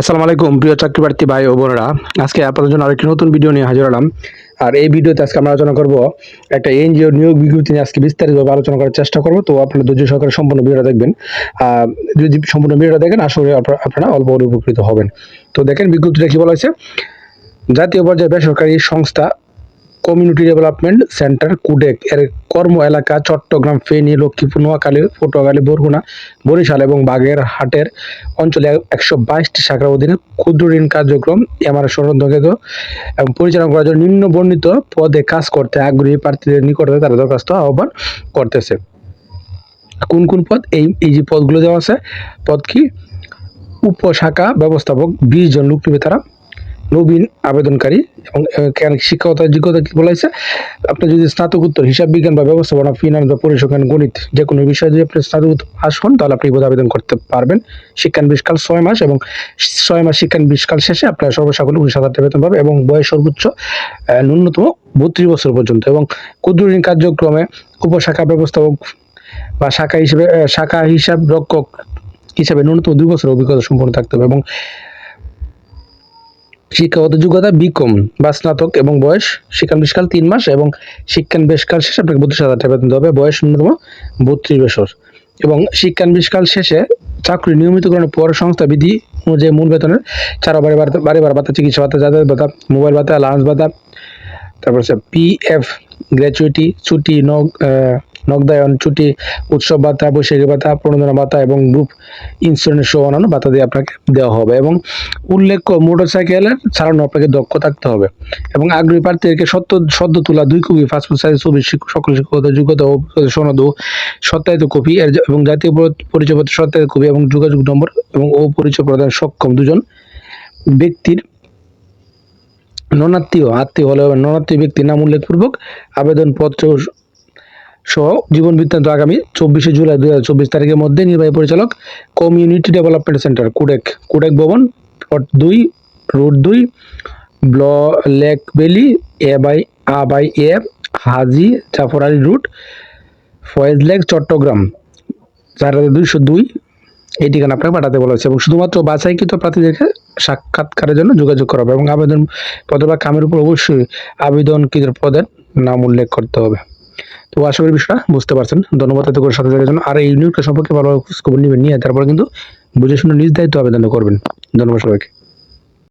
আসসালামু আলাইকুম, প্রিয় চাকরি প্রার্থী ভাই ও বোনেরা। আজকে আপনাদের জন্য আরেকটি নতুন ভিডিও নিয়ে হাজির হলাম। আর এই ভিডিওতে আজকে আমরা আলোচনা করব একটা এনজিও নিয়োগ বিজ্ঞপ্তি নিয়ে আজকে বিস্তারিতভাবে আলোচনা করার চেষ্টা করব। তো আপনারা ধৈর্য সহকারে সম্পূর্ণ ভিডিওটা দেখবেন। যদি সম্পূর্ণ ভিডিওটা দেখেন আসলে আপনারা অল্প উপকৃত হবেন। তো দেখেন বিজ্ঞপ্তিটা কি বলা হয়েছে? জাতীয় পর্যায়ে বেসরকারি সংস্থা কমিউনিটি ডেভেলপমেন্ট সেন্টার কুডেক এর কর্ম এলাকা, চট্টগ্রাম, ফেনী, লক্ষ্মীপুর, নোয়াখালী, পটুয়াখালী, বরগুনা, বরিশাল এবং বাগেরহাটের অঞ্চলে একশো বাইশটি শাখার অধীনে ক্ষুদ্র ঋণ কার্যক্রম এমআর সনদগত এবং পরিচালনা করার জন্য নিম্ন বর্ণিত পদে কাজ করতে আগ্রহী প্রার্থীদের নিকটে তারা দরখাস্ত আহ্বান করতেছে। কোন কোন পদ? এই এই যে পদগুলো দেওয়া আছে, পদ কি? উপশাখা ব্যবস্থাপক, বিশ জন লোক নেবে তারা। নবীন আবেদনকারী এবং এখানে শিক্ষকতা যোগ্যতা কি বলা হয়েছে আপনি যদি স্নাতকোত্তর হিসাব বিজ্ঞান বা ব্যবস্থাপনা ফিনান্স বা পরিসংখ্যান, গণিত যে কোনো বিষয়ে যদি আপনি স্নাতকোত্তর পাস হন, তাহলে আপনি আবেদন করতে পারবেন। শিক্ষান বিশকাল ছয় মাস এবং ছয় মাস শিক্ষান বিশকাল শেষে আপনার সর্বসাকুল্য উনিশ হাজার টাকা বেতন পাবে এবং বয়স সর্বোচ্চ ন্যূনতম বত্রিশ বছর পর্যন্ত এবং ক্ষুদ্র ঋণ কার্যক্রমে উপশাখা ব্যবস্থাপক বা শাখা হিসেবে শাখা হিসাব রক্ষক হিসাবে ন্যূনতম দুই বছর অভিজ্ঞতা সম্পন্ন থাকতে হবে এবং শিক্ষাগত যোগ্যতা বিকম বা স্নাতক এবং বয়স শিক্ষান বেশকাল তিন মাস এবং শিক্ষান বেশকাল শেষে আপনাকে বত্রিশ হাজার টাকা বেতন হবে। বয়স ন্যূনতম বত্রিশ বছর। এবং শিক্ষান বেশকাল শেষে চাকরি নিয়মিতকরণের পর সংস্থা বিধি অনুযায়ী মূল বেতনের বারে বারে বারে বারে ভাতা, চিকিৎসা ভাতা, যাতায়াত ভাতা, মোবাইল ভাতা, লাঞ্চ ভাতা, তারপর হচ্ছে পিএফ গ্র্যাচুইটি, ছুটি, নগ নগদায়ন, ছুটি, উৎসব ভাতা বৈশাখী ভাতা প্রণোদনা ভাতা এবং গ্রুপ ইন্স্যুরেন্স সহ অন্যান্য ভাতা দিয়ে আপনাকে দেওয়া হবে এবং উল্লেখ্য, মোটরসাইকেলের চালানো আপনাকে দক্ষ থাকতে হবে এবং আগ্রহী প্রার্থীদেরকে সত্য, সদ্য তোলা দুই কপি, পাসপোর্ট সাইজ, ছবি সকল শিক্ষকতা, যোগ্যতা সনদ ও সত্যায়িত কপি এবং জাতীয় পরি- পরিচয়পত্র, সত্যায়িত কপি এবং যোগাযোগ নম্বর এবং ও পরিচয় প্রদান সক্ষম দুজন ব্যক্তির ননাত্মীয়, আত্মীয় হলে হবে ননাত্মীয় ব্যক্তির নাম উল্লেখপূর্বক আবেদনপত্র সহ জীবন বৃত্তান্ত আগামী চব্বিশে জুলাই দু হাজার চব্বিশ তারিখের মধ্যে নির্বাহী পরিচালক কমিউনিটি ডেভেলপমেন্ট সেন্টার, কুডেক কুডেক ভবন প্লট দুই, রোড দুই, ব্ল, lake valley, A by, a by A, Haji, Zafar Ali route, Foy's lake, Chattogram. চার হাজার দুইশো দুই এই ঠিকানা আপনাকে পাঠাতে বলা হয়েছে। এবং শুধুমাত্র বাছাইকৃত প্রার্থীদেরকে সাক্ষাৎকারের জন্য যোগাযোগ করা হবে এবং আবেদন পত্র বা কামের উপর অবশ্যই আবেদনকৃত পদের নাম উল্লেখ করতে হবে। তো আশা করি বিষয়টা বুঝতে পারছেন। ধন্যবাদ এত করে সাথে থাকার জন্য। আর এই ইউনিটটা সম্পর্কে ভালো খবর নেবেন, নিয়ে তারপরে কিন্তু বুঝে শুনে নিজ দায়িত্ব আবেদন করবেন। ধন্যবাদ সবাইকে।